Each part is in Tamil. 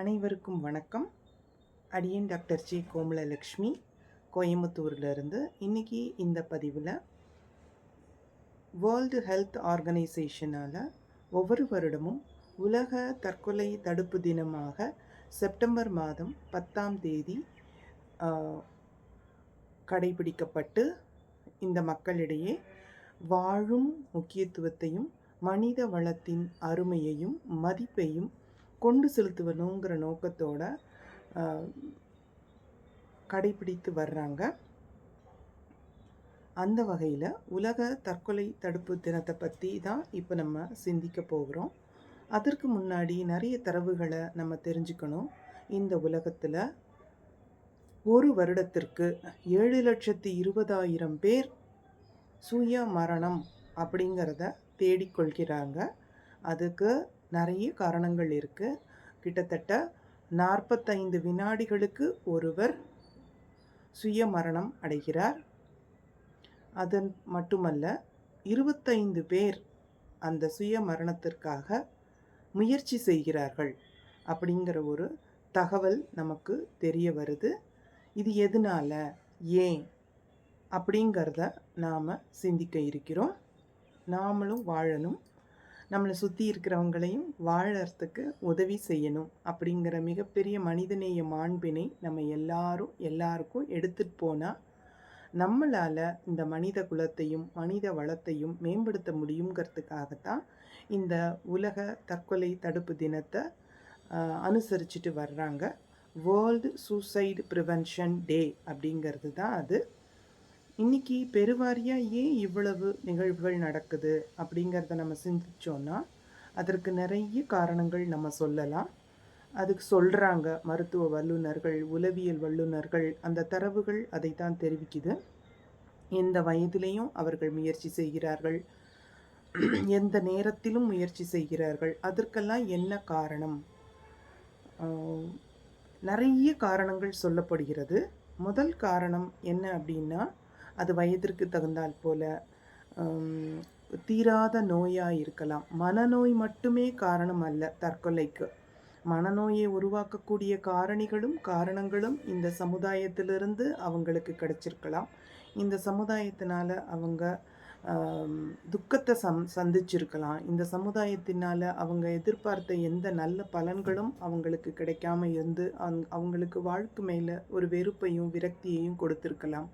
அனைவருக்கும் வணக்கம். அடியன் டாக்டர் ஜி கோமலலக்ஷ்மி. கோயம்புத்தூர்லேருந்து இன்றைக்கி இந்த பதிவில் வேர்ல்டு ஹெல்த் ஆர்கனைசேஷனால் ஒவ்வொரு வருடமும் உலக தற்கொலை தடுப்பு தினமாக செப்டம்பர் மாதம் பத்தாம் தேதி கடைபிடிக்கப்பட்டு இந்த மக்களிடையே வாழும் முக்கியத்துவத்தையும் மனித வளத்தின் அருமையையும் மதிப்பையும் கொண்டு செலுத்துவணுங்கிற நோக்கத்தோட கடைபிடித்து வர்றாங்க. அந்த வகையில் உலக தற்கொலை தடுப்பு தினத்தை பற்றி தான் இப்போ நம்ம சிந்திக்க போகிறோம். அதற்கு முன்னாடி நிறைய தரவுகளை நம்ம தெரிஞ்சுக்கணும். இந்த உலகத்தில் ஒரு வருடத்திற்கு ஏழு லட்சத்தி இருபதாயிரம் பேர் சுய மரணம் அப்படிங்கிறத தேடிக்கொள்கிறாங்க. அதுக்கு நிறைய காரணங்கள் இருக்குது கிட்டத்தட்ட நாற்பத்தைந்து வினாடிகளுக்கு ஒருவர் சுய மரணம் அடைகிறார். அதன் மட்டுமல்ல இருபத்தைந்து பேர் அந்த சுய மரணத்திற்காக முயற்சி செய்கிறார்கள் அப்படிங்கிற ஒரு தகவல் நமக்கு தெரிய வருது. இது எதனால ஏன் அப்படிங்கிறத நாம் சிந்திக்க இருக்கிறோம். நாமளும் வாழணும். நம்மளை சுற்றி இருக்கிறவங்களையும் வாழறதுக்கு உதவி செய்யணும் அப்படிங்கிற மிகப்பெரிய மனிதநேய மாண்பினை நம்ம எல்லாரும் எல்லாருக்கும் எடுத்துகிட்டு போனால் நம்மளால் இந்த மனித குலத்தையும் மனித வளத்தையும் மேம்படுத்த முடியுங்கிறதுக்காகத்தான் இந்த உலக தற்கொலை தடுப்பு தினத்தை அனுசரிச்சுட்டு வர்றாங்க. வேர்ல்டு சூசைடு ப்ரிவென்ஷன் டே அப்படிங்கிறது தான் அது. இன்னைக்கு பெருவாரியாக ஏன் இவ்வளவு நிகழ்வுகள் நடக்குது அப்படிங்கிறத நம்ம சிந்திச்சோன்னா அதற்கு நிறைய காரணங்கள் நம்ம சொல்லலாம். அதுக்கு சொல்கிறாங்க மருத்துவ வல்லுநர்கள் உளவியல் வல்லுநர்கள் அந்த தரவுகள் அதைத்தான் தெரிவிக்குது. எந்த வயதிலையும் அவர்கள் முயற்சி செய்கிறார்கள். எந்த நேரத்திலும் முயற்சி செய்கிறார்கள். அதற்கெல்லாம் என்ன காரணம்? நிறைய காரணங்கள் சொல்லப்படுகிறது. முதல் காரணம் என்ன அப்படின்னா அது வயதிற்கு தகுந்தால் போல தீராத நோயாக இருக்கலாம். மனநோய் மட்டுமே காரணம் அல்ல தற்கொலைக்கு. மனநோயை உருவாக்கக்கூடிய காரணிகளும் காரணங்களும் இந்த சமுதாயத்திலிருந்து அவங்களுக்கு கிடைச்சிருக்கலாம். இந்த சமுதாயத்தினால் அவங்க துக்கத்தை சம் சந்திச்சிருக்கலாம். இந்த சமுதாயத்தினால் அவங்க எதிர்பார்த்த எந்த நல்ல பலன்களும் அவங்களுக்கு கிடைக்காம இருந்து அவங்களுக்கு வாழ்க்கை மேலே ஒரு வெறுப்பையும் விரக்தியையும் கொடுத்துருக்கலாம்.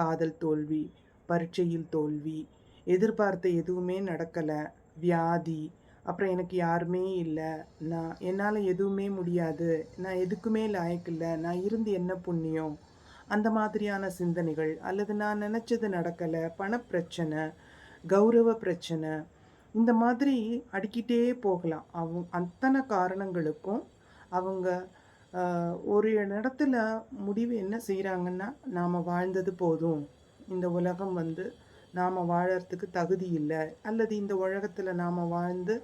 காதல் தோல்வி பரீட்சையில் தோல்வி எதிர்பார்த்த எதுவுமே நடக்கலை வியாதி அப்புறம் எனக்கு யாருமே இல்லை நான் என்னால் எதுவுமே முடியாது நான் எதுக்குமே லாயக்கில்லை நான் இருந்து என்ன புண்ணியம்? அந்த மாதிரியான சிந்தனைகள் அல்லது நான் நினச்சது நடக்கலை பணப்பிரச்சனை கௌரவ பிரச்சனை இந்த மாதிரி அடிக்கிட்டே போகலாம். அவங்க அத்தனை காரணங்களுக்கும் அவங்க ஒரு இடத்துல முடிவு என்ன செய்கிறாங்கன்னா நாம் வாழ்ந்தது போதும். இந்த உலகம் வந்து நாம் வாழறதுக்கு தகுதி இல்லை. அல்லது இந்த உலகத்தில் நாம் வாழ்ந்து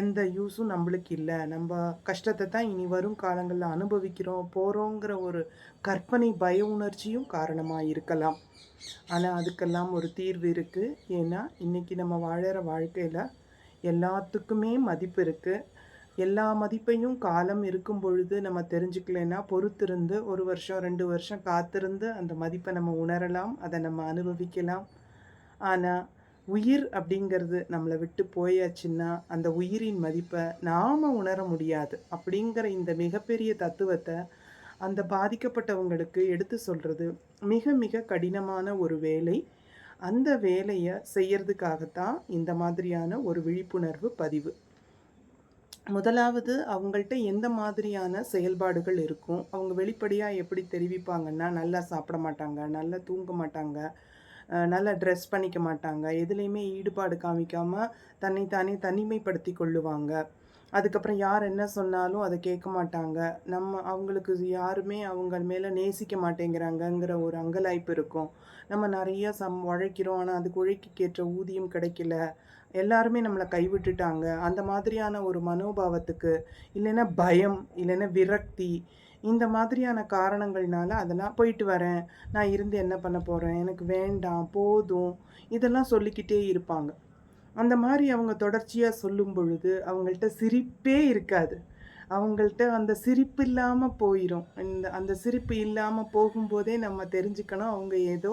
எந்த யூஸும் நம்மளுக்கு இல்லை. நம்ம கஷ்டத்தை தான் இனி வரும் காலங்களில் அனுபவிக்கிறோம் போகிறோங்கிற ஒரு கற்பனை பய உணர்ச்சியும் காரணமாக இருக்கலாம். ஆனால் அதுக்கெல்லாம் ஒரு தீர்வு இருக்குது ஏன்னா இன்றைக்கி நம்ம வாழற வாழ்க்கையில் எல்லாத்துக்குமே மதிப்பு இருக்குது எல்லா மதிப்பையும் காலம் இருக்கும் பொழுது நம்ம தெரிஞ்சுக்கலைன்னா பொறுத்திருந்து ஒரு வருஷம் ரெண்டு வருஷம் காத்திருந்து அந்த மதிப்பை நம்ம உணரலாம் அதை நம்ம அனுபவிக்கலாம். ஆனால் உயிர் அப்படிங்கிறது நம்மளை விட்டு போயாச்சுன்னா அந்த உயிரின் மதிப்பை நாம் உணர முடியாது. அப்படிங்கிற இந்த மிகப்பெரிய தத்துவத்தை அந்த பாதிக்கப்பட்டவங்களுக்கு எடுத்து சொல்கிறது மிக மிக கடினமான ஒரு வேலை. அந்த வேலையை செய்யறதுக்காகத்தான் இந்த மாதிரியான ஒரு விழிப்புணர்வு பதிவு. முதலாவது அவங்கள்ட்ட எந்த மாதிரியான செயல்பாடுகள் இருக்கும்? அவங்க வெளிப்படையாக எப்படி தெரிவிப்பாங்கன்னா நல்லா சாப்பிட மாட்டாங்க நல்லா தூங்க மாட்டாங்க நல்லா ட்ரெஸ் பண்ணிக்க மாட்டாங்க எதுலேயுமே ஈடுபாடு காமிக்காமல் தன்னை தானே தனிமைப்படுத்தி கொள்ளுவாங்க. அதுக்கப்புறம் யார் என்ன சொன்னாலும் அதை கேட்க மாட்டாங்க. நம்ம அவங்களுக்கு யாருமே அவங்க மேலே நேசிக்க மாட்டேங்கிறாங்கங்கிற ஒரு அங்கலாய்ப்பு இருக்கும். நம்ம நிறைய சம் உழைக்கிறோம் ஆனால் அதுக்கு உழைக்கேற்ற ஊதியம் கிடைக்கல. எல்லாருமே நம்மளை கைவிட்டுட்டாங்க. அந்த மாதிரியான ஒரு மனோபாவத்துக்கு இல்லைன்னா பயம் இல்லைன்னா விரக்தி இந்த மாதிரியான காரணங்கள்னால அதெல்லாம் போயிட்டு வரேன். நான் இருந்து என்ன பண்ண போகிறேன் எனக்கு வேண்டாம் போதும் இதெல்லாம் சொல்லிக்கிட்டே இருப்பாங்க. அந்த மாதிரி அவங்க தொடர்ச்சியாக சொல்லும் பொழுது அவங்கள்ட்ட சிரிப்பே இருக்காது. அவங்கள்ட்ட அந்த சிரிப்பு இல்லாமல் போயிடும் இந்த அந்த சிரிப்பு இல்லாமல் போகும்போதே நம்ம தெரிஞ்சுக்கணும், அவங்க ஏதோ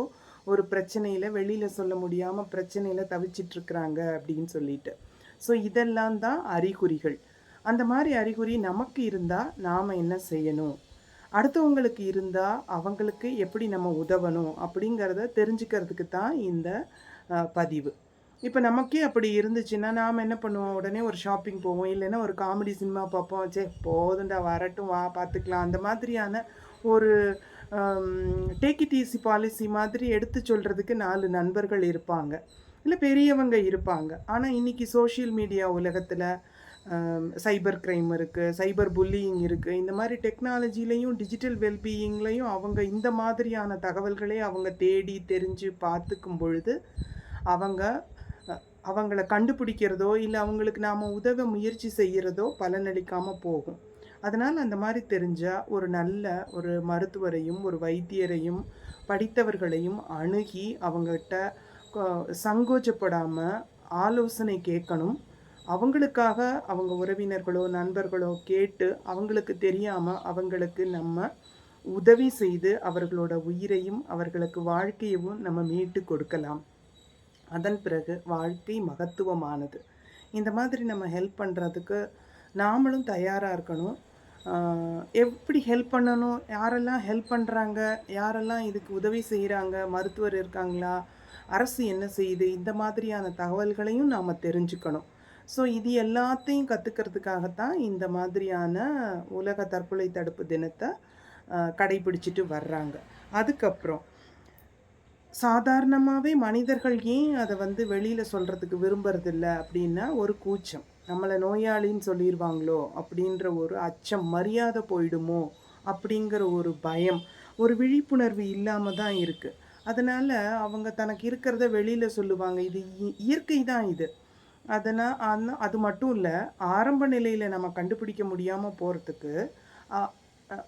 ஒரு பிரச்சனையில் வெளியில் சொல்ல முடியாமல் பிரச்சனையில் தவிச்சிட்டுருக்கிறாங்க அப்படின்னு சொல்லிட்டு. ஸோ இதெல்லாம் தான் அறிகுறிகள். அந்த மாதிரி அறிகுறி நமக்கு இருந்தால் நாம் என்ன செய்யணும்? அடுத்தவங்களுக்கு இருந்தால் அவங்களுக்கு எப்படி நம்ம உதவணும்? அப்படிங்கிறத தெரிஞ்சுக்கிறதுக்கு தான் இந்த பதிவு. இப்போ நமக்கே அப்படி இருந்துச்சுன்னா, நாம் என்ன பண்ணுவோம்? உடனே ஒரு ஷாப்பிங் போவோம். இல்லைன்னா ஒரு காமெடி சினிமா பார்ப்போம். சே போதும்டா வரட்டும் வா பார்த்துக்கலாம். அந்த மாதிரியான ஒரு டேக் இட் ஈஸி பாலிசி மாதிரி எடுத்து சொல்கிறதுக்கு நாலு நண்பர்கள் இருப்பாங்க. இல்லை பெரியவங்க இருப்பாங்க. ஆனால் இன்றைக்கி சோஷியல் மீடியா உலகத்தில் சைபர் கிரைம் இருக்குது சைபர் புல்லியிங் இருக்குது இந்த மாதிரி டெக்னாலஜிலையும் டிஜிட்டல் வெல்பீயிங்லேயும் அவங்க இந்த மாதிரியான தகவல்களே அவங்க தேடி தெரிஞ்சு பார்த்துக்கும் பொழுது, அவங்க அவங்கள கண்டுபிடிக்கிறதோ, இல்லை அவங்களுக்கு நாம் உதவ முயற்சி செய்கிறதோ பலனளிக்காமல் போகும். அதனால் அந்த மாதிரி தெரிஞ்சால் ஒரு நல்ல ஒரு மருத்துவரையும், ஒரு வைத்தியரையும், படித்தவர்களையும் அணுகி அவங்கக்கிட்ட சங்கோச்சப்படாமல் ஆலோசனை கேட்கணும். அவங்களுக்காக அவங்க உறவினர்களோ, நண்பர்களோ கேட்டு அவங்களுக்கு தெரியாமல் அவங்களுக்கு நம்ம உதவி செய்து அவர்களோட உயிரையும், அவர்களுக்கு வாழ்க்கையவும் நம்ம மீட்டு கொடுக்கலாம். அதன் பிறகு வாழ்க்கை மகத்துவமானது. இந்த மாதிரி நம்ம ஹெல்ப் பண்ணுறதுக்கு நாமளும் தயாராக இருக்கணும். எப்படி ஹெல்ப் பண்ணணும்? யாரெல்லாம் ஹெல்ப் பண்ணுறாங்க யாரெல்லாம் இதுக்கு உதவி செய்கிறாங்க மருத்துவர் இருக்காங்களா? அரசு என்ன செய்யுது? இந்த மாதிரியான தகவல்களையும் நாம் தெரிஞ்சுக்கணும். ஸோ இது எல்லாத்தையும் கற்றுக்கிறதுக்காகத்தான் இந்த மாதிரியான உலக தற்கொலை தடுப்பு தினத்தை கடைபிடிச்சிட்டு வர்றாங்க. அதுக்கப்புறம் சாதாரணமாகவே மனிதர்கள் ஏன் அதை வந்து வெளியில் சொல்கிறதுக்கு விரும்புறதில்ல அப்படின்னா, ஒரு கூச்சம். நம்மளை நோயாளின்னு சொல்லிடுவாங்களோ அப்படின்ற ஒரு அச்சம். மரியாதை போயிடுமோ? அப்படிங்கிற ஒரு பயம். ஒரு விழிப்புணர்வு இல்லாமல் தான் இருக்குது அதனால் அவங்க தனக்கு இருக்கிறத வெளியில் சொல்லுவாங்க. இது இ இயற்கை தான் இது. அதனால் ஆனா அது மட்டும் இல்லை ஆரம்ப நிலையில் நம்ம கண்டுபிடிக்க முடியாமல் போகிறதுக்கு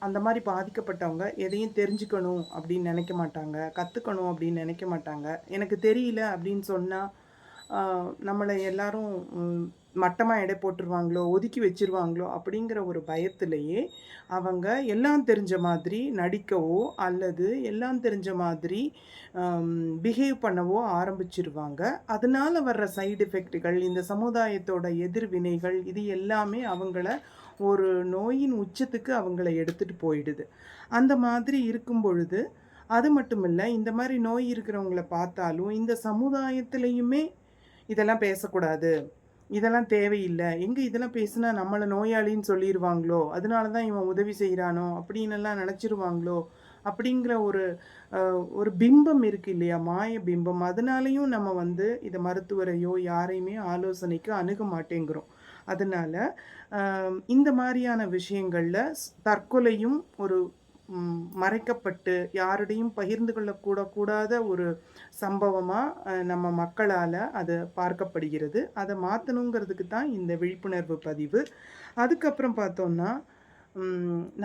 அந்த மாதிரி பாதிக்கப்பட்டவங்க எதையும் தெரிஞ்சுக்கணும் அப்படின்னு நினைக்க மாட்டாங்க. கற்றுக்கணும் அப்படின்னு நினைக்க மாட்டாங்க. எனக்கு தெரியல அப்படின்னு சொன்னால் நம்மளை எல்லாரும் மட்டமாக எடை போட்டுருவாங்களோ, ஒதுக்கி வச்சுருவாங்களோ அப்படிங்கிற ஒரு பயத்திலேயே, அவங்க எல்லாம் தெரிஞ்ச மாதிரி நடிக்கவோ, அல்லது எல்லாம் தெரிஞ்ச மாதிரி பிஹேவ் பண்ணவோ ஆரம்பிச்சிருவாங்க அதனால் வர்ற சைடு எஃபெக்ட்டுகள், இந்த சமுதாயத்தோட எதிர்வினைகள் இது எல்லாமே அவங்கள ஒரு நோயின் உச்சத்துக்கு அவங்கள எடுத்துகிட்டு போயிடுது. அந்த மாதிரி இருக்கும் பொழுது, அது மட்டும் இல்லை இந்த மாதிரி நோய் இருக்கிறவங்கள பார்த்தாலும், இந்த சமுதாயத்திலயுமே இதெல்லாம் பேசக்கூடாது. இதெல்லாம் தேவையில்லை எங்கே இதெல்லாம் பேசுனா நம்மளை நோயாளின்னு சொல்லிடுவாங்களோ அதனால தான் இவன் உதவி செய்கிறானோ அப்படின்னுலாம் நினச்சிருவாங்களோ அப்படிங்கிற ஒரு ஒரு பிம்பம் இருக்கு இல்லையா? மாய பிம்பம். அதனாலையும் நம்ம வந்து இதை மருத்துவரையோ, யாரையுமே ஆலோசனைக்கு அணுக மாட்டேங்கிறோம். அதனால இந்த மாதிரியான விஷயங்களில் ஸ் தற்கொலையும் ஒரு மறைக்கப்பட்டு, யாருடையும் பகிர்ந்து கொள்ளக்கூட கூடாத ஒரு சம்பவமாக நம்ம மக்களால் அது பார்க்கப்படுகிறது. அதை மாற்றணுங்கிறதுக்கு தான் இந்த விழிப்புணர்வு பதிவு. அதுக்கப்புறம் பார்த்தோம்னா,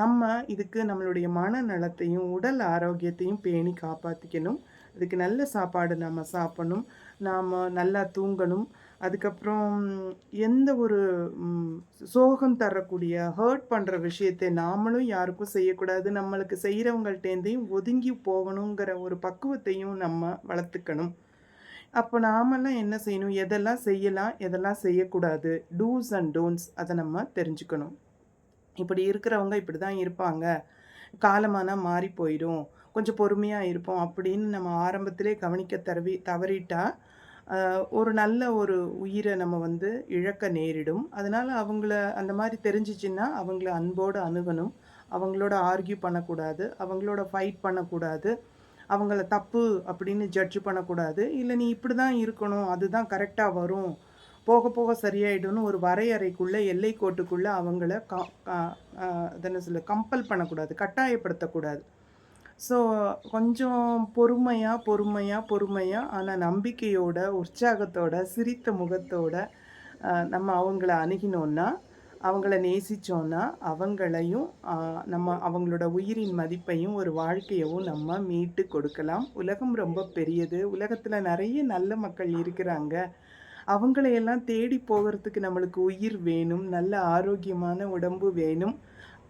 நம்ம இதுக்கு நம்மளுடைய மனநலத்தையும், உடல் ஆரோக்கியத்தையும் பேணி காப்பாற்றிக்கணும் அதுக்கு நல்ல சாப்பாடு நம்ம சாப்பிடணும். நாம் நல்லா தூங்கணும். அதுக்கப்புறம் எந்த ஒரு சோகம் தரக்கூடிய, ஹர்ட் பண்ணுற விஷயத்தை நாமளும் யாருக்கும் செய்யக்கூடாது. நம்மளுக்கு செய்றவங்கள்ட்டேருந்தும் ஒதுங்கி போகணுங்கிற ஒரு பக்குவத்தையும் நம்ம வளர்த்துக்கணும். அப்போ நாமெல்லாம் என்ன செய்யணும்? எதெல்லாம் செய்யலாம்? எதெல்லாம் செய்யக்கூடாது? டூஸ் அண்ட் டோன்ட்ஸ் அதை நம்ம தெரிஞ்சுக்கணும். இப்படி இருக்கிறவங்க இப்படி தான் இருப்பாங்க. காலமானால் மாறி போயிடும். கொஞ்சம் பொறுமையாக இருப்போம் அப்படின்னு நம்ம ஆரம்பத்திலே கவனிக்க தரவி தவறிட்டால் ஒரு நல்ல ஒரு உயிரை நம்ம வந்து இழக்க நேரிடும். அதனால் அவங்கள அந்த மாதிரி தெரிஞ்சிச்சின்னா அவங்கள அன்போடு அணுகணும். அவங்களோட ஆர்கியூ பண்ணக்கூடாது. அவங்களோட ஃபைட் பண்ணக்கூடாது. அவங்கள தப்பு அப்படின்னு ஜட்ஜ் பண்ணக்கூடாது. இல்லை நீ இப்படி தான் இருக்கணும். அதுதான் கரெக்டாக வரும். போக போக சரியாயிடும்னு ஒரு வரையறைக்குள்ளே எல்லை கோட்டுக்குள்ளே அவங்கள க என்ன சொல்ல? கம்பல் பண்ணக்கூடாது. கட்டாயப்படுத்தக்கூடாது. ஸோ கொஞ்சம் பொறுமையாக பொறுமையாக பொறுமையாக ஆனால் நம்பிக்கையோட, உற்சாகத்தோட, சிரித்த முகத்தோட நம்ம அவங்கள அணுகினோன்னா அவங்கள நேசித்தோன்னா அவங்களையும் நம்ம அவங்களோட உயிரின் மதிப்பையும், ஒரு வாழ்க்கையவும் நம்ம மீட்டு கொடுக்கலாம். உலகம் ரொம்ப பெரியது. உலகத்தில் நிறைய நல்ல மக்கள் இருக்கிறாங்க. அவங்களையெல்லாம் தேடி போகிறதுக்கு நம்மளுக்கு உயிர் வேணும். நல்ல ஆரோக்கியமான உடம்பு வேணும்.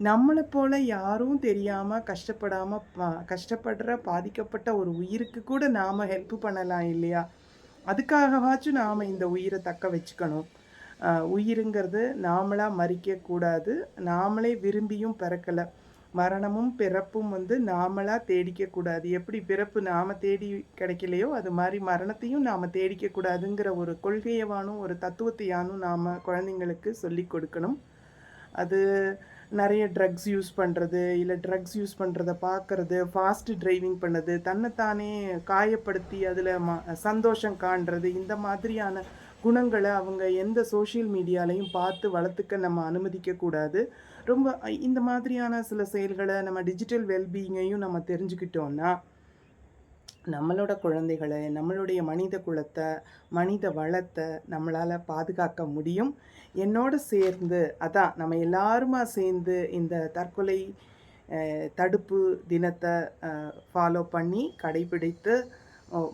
நம்மளை போல யாரும் தெரியாமல் கஷ்டப்படாமல் கஷ்டப்படுற பாதிக்கப்பட்ட ஒரு உயிருக்கு கூட நாம் ஹெல்ப் பண்ணலாம் இல்லையா? அதுக்காகவாச்சும் நாம் இந்த உயிரை தக்க வச்சுக்கணும். உயிருங்கிறது நாமளாக மறிக்கக்கூடாது நாமளே விரும்பியும் பிறக்கலை மரணமும், பிறப்பும் வந்து நாமளாக தேடிக்கக்கூடாது எப்படி பிறப்பு நாம் தேடி கிடைக்கலையோ, அது மாதிரி மரணத்தையும் நாம் தேடிக்கக்கூடாதுங்கிற ஒரு கொள்கையவானும், ஒரு தத்துவத்தையானும் நாம் குழந்தைங்களுக்கு சொல்லிக் கொடுக்கணும். அது நிறைய ட்ரக்ஸ் யூஸ் பண்ணுறது இல்லை ட்ரக்ஸ் யூஸ் பண்ணுறத பார்க்கறது, ஃபாஸ்ட் டிரைவிங் பண்ணது, தன்னைத்தானே காயப்படுத்தி அதில் ம சந்தோஷம் காண்றது, இந்த மாதிரியான குணங்களை அவங்க எந்த சோஷியல் மீடியாலையும் பார்த்து வளர்த்துக்க நம்ம அனுமதிக்கக்கூடாது ரொம்ப இந்த மாதிரியான சில செயல்களை நம்ம டிஜிட்டல் வெல்பீயிங்கையும் நம்ம தெரிஞ்சுக்கிட்டோன்னா நம்மளோட குழந்தைகளை நம்மளுடைய மனித குலத்தை மனித வளத்தை நம்மளால் பாதுகாக்க முடியும். என்னோட சேர்ந்து அதான் நம்ம எல்லாருமா சேர்ந்து இந்த தற்கொலை தடுப்பு தினத்தை ஃபாலோ பண்ணி, கடைபிடித்து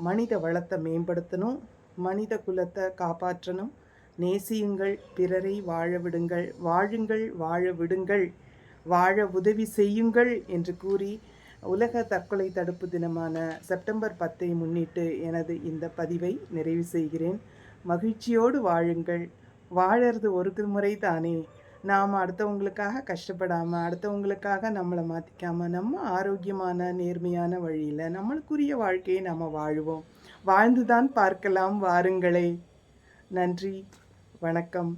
மனித வளத்தை மேம்படுத்தணும். மனித குலத்தை காப்பாற்றணும். நேசியுங்கள், பிறரை வாழ விடுங்கள், வாழுங்கள், வாழ விடுங்கள், வாழ உதவி செய்யுங்கள் என்று கூறி, உலக தற்கொலை தடுப்பு தினமான செப்டம்பர் 10ஐ முன்னிட்டு எனது இந்த பதிவை நிறைவு செய்கிறேன். மகிழ்ச்சியோடு வாழுங்கள். வாழறது ஒரு முறை தானே! நாம் அடுத்தவங்களுக்காக கஷ்டப்படாமல் அடுத்தவங்களுக்காக நம்மளை மாற்றிக்காமல் நம்ம ஆரோக்கியமான, நேர்மையான வழியில் நம்மளுக்குரிய வாழ்க்கையை நாம் வாழுவோம். வாழ்ந்துதான் பார்க்கலாம் வாருங்களே! நன்றி. வணக்கம்.